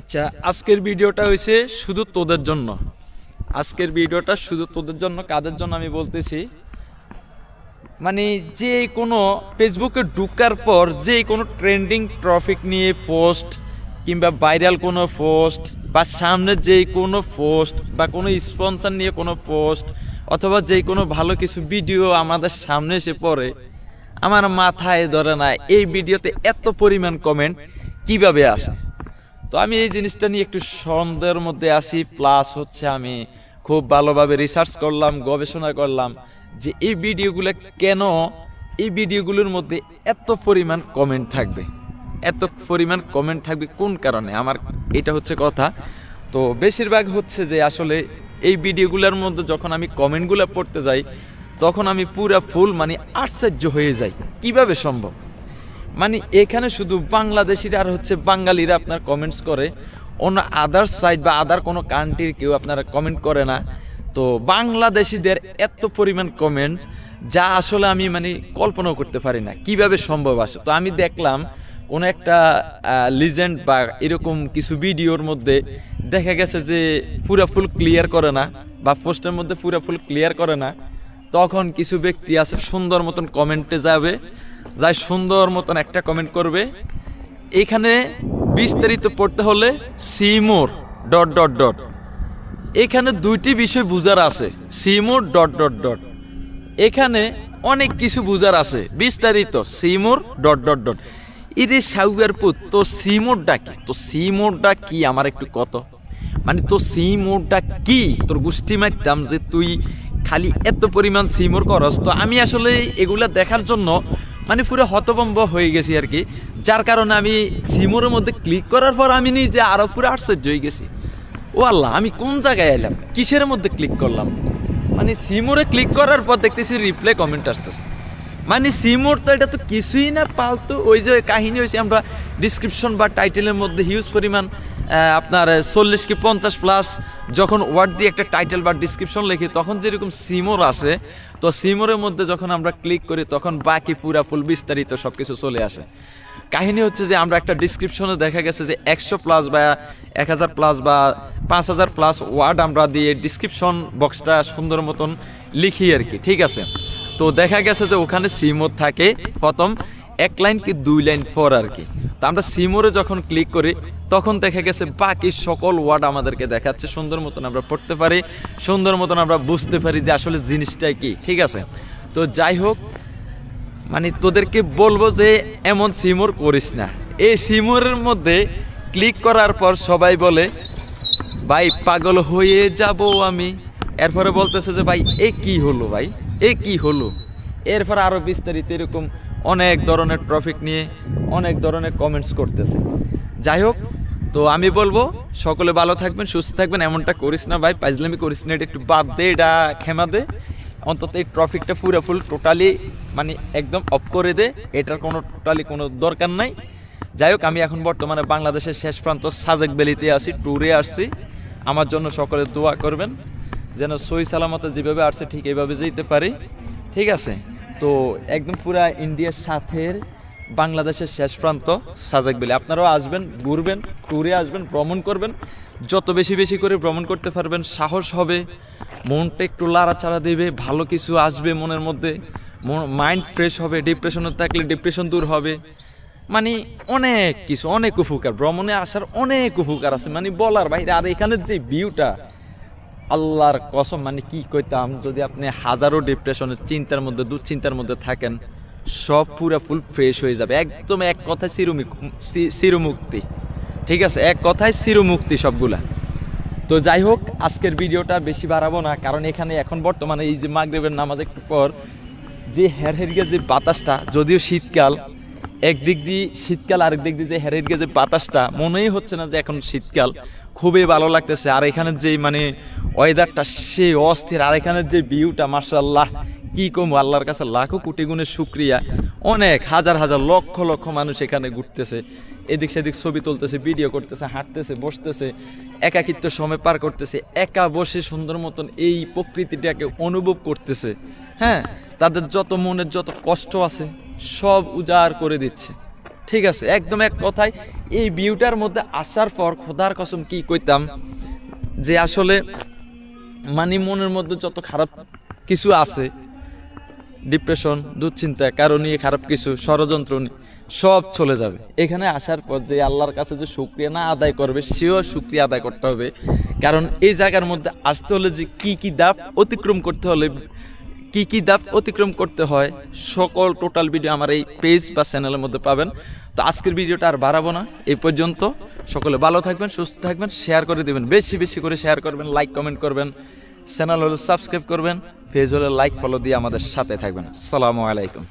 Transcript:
আচ্ছা আজকের ভিডিওটা হয়েছে শুধু তোদের জন্য। আজকের ভিডিওটা শুধু তোদের জন্য, কাদের জন্য আমি বলতেছি? মানে যে কোনো ফেসবুকে ঢুকার পর যে কোনো ট্রেন্ডিং ট্রফিক নিয়ে পোস্ট কিংবা ভাইরাল কোনো পোস্ট বা সামনে যে কোনো পোস্ট বা কোনো স্পন্সর নিয়ে কোনো পোস্ট অথবা যে কোনো ভালো কিছু ভিডিও আমাদের সামনে এসে পড়ে, আমার মাথায় ধরে না, এই ভিডিওতে এত পরিমাণ কমেন্ট কীভাবে আসে? তো আমি এই জিনিসটা নিয়ে একটু সন্দেহের মধ্যে আছি প্লাস হচ্ছে আমি খুব ভালোভাবে রিসার্চ করলাম, গবেষণা করলাম যে এই ভিডিওগুলো কেন, এই ভিডিওগুলোর মধ্যে এত পরিমাণ কমেন্ট থাকবে? এত পরিমাণ কমেন্ট থাকবে কোন কারণে? আমার এটা হচ্ছে কথা। তো বেশিরভাগ হচ্ছে যে আসলে এই ভিডিওগুলোর মধ্যে যখন আমি কমেন্টগুলো পড়তে যাই, তখন আমি পুরা ফুল মানে আশ্চর্য হয়ে যাই। কীভাবে সম্ভব? মানে এখানে শুধু বাংলাদেশিরা আর হচ্ছে বাঙালিরা আপনার কমেন্টস করে। অন্য আদার সাইড বা আদার কোনো কান্ট্রির কেউ আপনারা কমেন্ট করে না। তো বাংলাদেশিদের এত পরিমাণ কমেন্ট যা আসলে আমি মানে কল্পনাও করতে পারি না। কীভাবে সম্ভব আসে? তো আমি দেখলাম কোনো একটা লিজেন্ড বা এরকম কিছু ভিডিওর মধ্যে দেখা গেছে যে পুরা ফুল ক্লিয়ার করে না বা পোস্টের মধ্যে পুরা ফুল ক্লিয়ার করে না। তখন কিছু ব্যক্তি আছে সুন্দর মতন কমেন্টে যাবে। যাই সুন্দর মতন একটা কমেন্ট করবে। এখানে বিস্তারিত পড়তে হলে সিমোর ডট ডট ডট। এখানে দুইটি বিষয় বুঝার আছে, সিমোর ডট ডট ডট। এখানে অনেক কিছু বুঝার আছে, বিস্তারিত সিমোর ডট ডট ডট। ইরে সাউয়ার পুত, তো সিমোরটা কি? তো সিমোরটা কি? আমার একটু কত। মানে তো সিমোরটা কি? তোর গোষ্ঠী মারতাম যে তুই খালি এত পরিমাণ সিমোর করস। তো আমি আসলে এগুলা দেখার জন্য মানে পুরো হতভম্ব হয়ে গেছি আর কি। যার কারণে আমি সিমোরের মধ্যে ক্লিক করার পর আমি নিজে আরও পুরো আশ্চর্য হয়ে গেছি। ও আল্লাহ, আমি কোন জায়গায় এলাম? কিসের মধ্যে ক্লিক করলাম? মানে সিমোরে ক্লিক করার পর দেখতেছি রিপ্লাই কমেন্ট আসতেছে। মানে সিমোর তো এটা তো কিছুই না, পালতু। ওই যে কাহিনী হয়েছে, আমরা ডিসক্রিপশন বা টাইটেলের মধ্যে হিউজ পরিমাণ আপনার চল্লিশ কি পঞ্চাশ প্লাস যখন ওয়ার্ড দিয়ে একটা টাইটেল বা ডিসক্রিপশন লিখি, তখন যেরকম সিমোর আছে, তো সিমোরের মধ্যে যখন আমরা ক্লিক করি, তখন বাকি পুরা ফুল বিস্তারিত সব কিছু চলে আসে। কাহিনী হচ্ছে যে আমরা একটা ডিসক্রিপশনে দেখা গেছে যে একশো প্লাস বা এক হাজার প্লাস বা পাঁচ হাজার প্লাস ওয়ার্ড আমরা দিয়ে ডিসক্রিপশন বক্সটা সুন্দর মতন লিখি আর কি, ঠিক আছে? তো দেখা গেছে যে ওখানে সিমোর থাকে প্রথম। এক লাইন কি দুই লাইন ফর আর কি। তো আমরা সিমোরে যখন ক্লিক করি, তখন দেখা গেছে বাকি সকল ওয়ার্ড আমাদেরকে দেখাচ্ছে। সুন্দর মতন আমরা পড়তে পারি, সুন্দর মতন আমরা বুঝতে পারি যে আসলে জিনিসটাই কি, ঠিক আছে? তো যাই হোক মানে তোদেরকে বলব যে এমন সিমোর করিস না। এই সিমোরের মধ্যে ক্লিক করার পর সবাই বলে, ভাই, পাগল হয়ে যাব আমি। এরপরে বলতেছে যে, ভাই, এ কি হলো ভাই? এ কি হলো? এরপর আরও বিস্তারিত এরকম অনেক ধরনের ট্রফিক নিয়ে অনেক ধরনের কমেন্টস করতেছে। যাই হোক, তো আমি বলব, সকলে ভালো থাকবেন, সুস্থ থাকবেন, এমনটা করিস না ভাই, পাইজলামি করিস না, এটা একটু বাদ দে, এটা ক্ষমা দে। অন্তত এই ট্রফিকটা পুরো ফুল টোটালি মানে একদম অফ করে দে, এটার কোনো টোটালি কোনো দরকার নাই। যাই হোক, আমি এখন বর্তমানে বাংলাদেশের শেষ প্রান্ত সাজেক বেলিতে আছি ট্যুরে আসছি। আমার জন্য সকলে দোয়া করবেন, যেন সই সালামতে যেভাবে আসছে, ঠিক এইভাবে যেতে পারি। ঠিক আছে? তো একদম পুরা ইন্ডিয়ার সাথের বাংলাদেশের শেষ প্রান্ত সাজেক বেলি। আপনারাও আসবেন, ঘুরবেন ট্যুরে আসবেন, ভ্রমণ করবেন। যত বেশি বেশি করে ভ্রমণ করতে পারবেন, সাহস হবে, মনটা একটু লাড়াচাড়া দেবে, ভালো কিছু আসবে মনের মধ্যে মাইন্ড ফ্রেশ হবে ডিপ্রেশনে থাকলে ডিপ্রেশন দূর হবে। মানে অনেক কিছু, অনেক উপকার, ভ্রমণে আসার অনেক উপকার আছে। মানে বলার বাইরে, আর এখানের যে ভিউটা আল্লাহর কসম মানে কি কইতাম, যদি আপনি হাজারো ডিপ্রেশনের চিন্তার মধ্যে, দুশ্চিন্তার মধ্যে থাকেন, সব পুরা ফুল ফ্রেশ হয়ে যাবে। একদম এক কথায় চিরমুক চিরমুক্তি ঠিক আছে? এক কথায় চিরমুক্তি সবগুলা। তো যাই হোক, আজকের ভিডিওটা বেশি বাড়াবো না, কারণ এখানে এখন বর্তমানে এই যে মাগরিবের নামাজ একটু পর, যে হের হেরিয়ে যে বাতাসটা, যদিও শীতকাল একদিক দিয়ে শীতকাল, আরেক দিক দিয়ে যে হেরের যে বাতাসটা, মনেই হচ্ছে না যে এখন শীতকাল। খুবই ভালো লাগতেছে। আর এখানের যে মানে ওয়েদারটা সে অস্থির। আর এখানের যে ভিউটা মার্শাল্লাহ কি কম, আল্লাহর কাছে লাখো কোটি গুণের শুক্রিয়া। অনেক, হাজার হাজার, লক্ষ লক্ষ মানুষ এখানে ঘুরতেছে। এদিক সেদিক ছবি তুলতেছে ভিডিও করতেছে, হাঁটতেছে, বসতেছে, একাকিত্ব সময় পার করতেছে, একা বসে সুন্দর মতন এই প্রকৃতিটাকে অনুভব করতেছে। হ্যাঁ তাদের যত মনের যত কষ্ট আছে সব উজাড় করে দিচ্ছে। ঠিক আছে, একদম এক কথায় এই ভিউটার মধ্যে আসার পর খোদার কসম কি কইতাম যে আসলে মানে মনের মধ্যে যত খারাপ কিছু আছে, ডিপ্রেশন, দুশ্চিন্তা, কারও নিয়ে খারাপ কিছু, ষড়যন্ত্র সব চলে যাবে। এখানে আসার পর যে আল্লাহর কাছে যে শুক্রিয়া না আদায় করবে, সেও শুক্রিয়া আদায় করতে হবে। কারণ এই জায়গার মধ্যে আসতে হলে যে কি কি দাপ অতিক্রম করতে হলে কি কি দাপ অতিক্রম করতে হয়, সকল টোটাল ভিডিও আমার এই পেজ বা চ্যানেলের মধ্যে পাবেন। তো আজকের ভিডিওটা আর বাড়াবো না, এই পর্যন্ত। সকলে ভালো থাকবেন, সুস্থ থাকবেন শেয়ার করে দেবেন, বেশি বেশি করে শেয়ার করবেন লাইক কমেন্ট করবেন। চ্যানেল হলে সাবস্ক্রাইব করবেন পেজ হলে লাইক ফলো দিয়ে আমাদের সাথে থাকবেন। সালামু আলাইকুম।